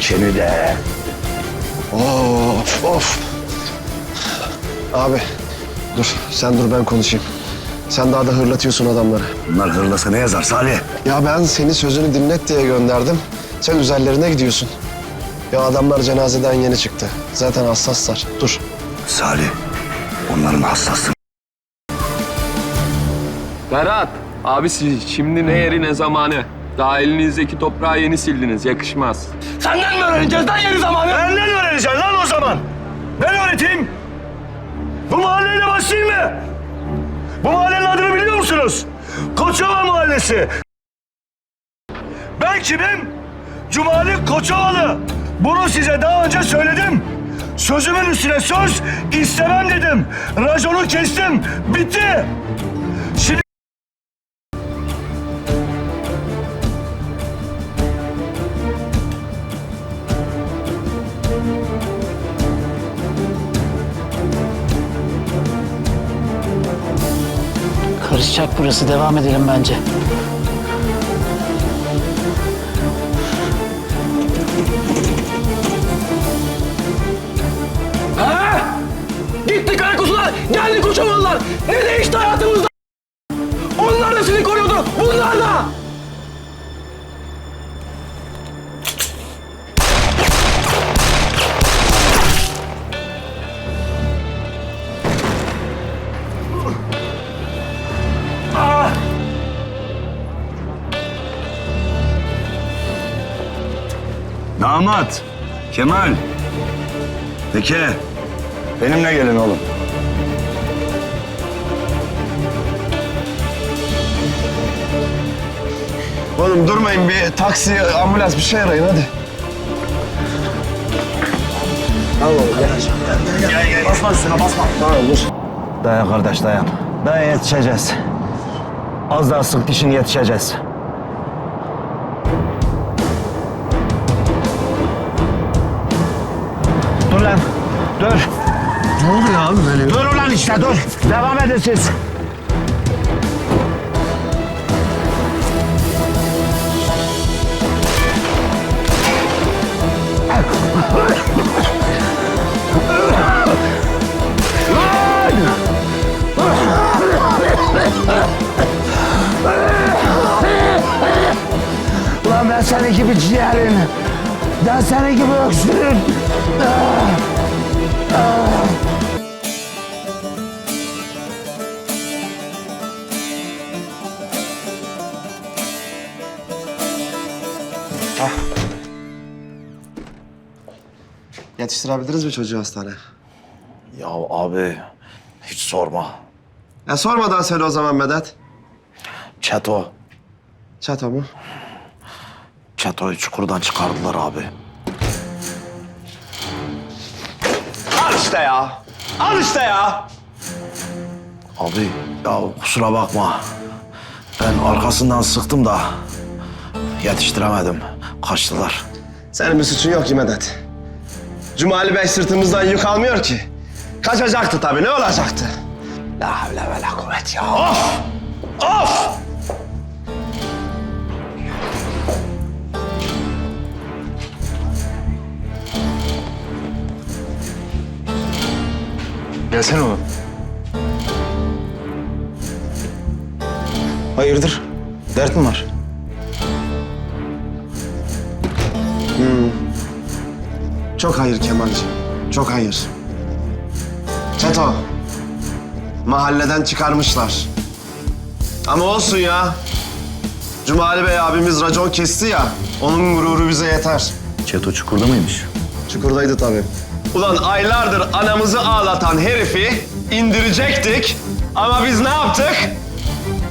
ikini de. Of of. Abi dur sen dur ben konuşayım. Sen daha da hırlatıyorsun adamları. Bunlar hırlasa ne yazar Salih? Ya ben seni sözünü dinlet diye gönderdim. Sen üzerlerine gidiyorsun. Ya adamlar cenazeden yeni çıktı. Zaten hassaslar. Dur. Salih, onların hassası. Berat, abi siz şimdi ne yeri ne zamanı. Daha elinizdeki toprağı yeni sildiniz, yakışmaz. Senden mi öğreneceğiz lan yeni zamanı? Benden öğreneceksin lan o zaman. Ben öğreteyim. Bu mahalleyle başlayayım mı? Bu mahallenin adını biliyor musunuz? Koçova Mahallesi. Ben kimim? Cumali Koçovalı. Bunu size daha önce söyledim. Sözümün üstüne söz istemem dedim. Raconu kestim. Bitti. Şimdi Karışacak burası. Devam edelim bence. Gitti karakuzular, geldi koçovalılar. Ne değişti hayatımızda? Damat, Kemal. Peki, benimle gelin oğlum. Oğlum durmayın bir taksi, ambulans bir şey arayın hadi. Dayan kardeş dayan. Dayan yetişeceğiz. Az daha sık dişini yetişeceğiz. Dur lan. Dur. Ne oluyor abi böyle? Dur ulan işte dur. Devam edin siz. Ulan ben senin gibi ciğerin. Ben senin gibi öksürün. Yetiştirebiliriz mi çocuğu hastaneye? Ya abi hiç sorma. Ya sormadan söyle o zaman Medet. Çeto. Çato mu? Çeto'yu çukurdan çıkardılar abi. Al işte ya. Al işte ya. Abi ya kusura bakma. Ben arkasından sıktım da yetiştiremedim. Kaçtılar. Senin bir suçun yok ki Medet. Cumali Bey sırtımızdan yük almıyor ki. Kaçacaktı tabii, ne olacaktı? La havle ve la kuvvet ya. Of! Of! Gelsene oğlum. Hayırdır? Dert mi var? Çok hayır Kemalci. Çok hayır. Çeto. Mahalleden çıkarmışlar. Ama olsun ya. Cumali Bey abimiz racon kesti ya. Onun gururu bize yeter. Çeto çukurda mıymış? Çukurdaydı tabii. Ulan aylardır anamızı ağlatan herifi indirecektik. Ama biz ne yaptık?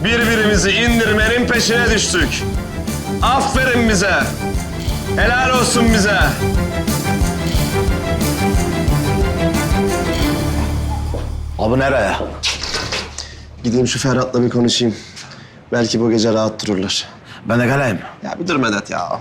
Birbirimizi indirmenin peşine düştük. Aferin bize. Helal olsun bize. Abi nereye? Gideyim şu Ferhat'la bir konuşayım. Belki bu gece rahat dururlar. Ben de geleyim. Ya bir dur Medet ya.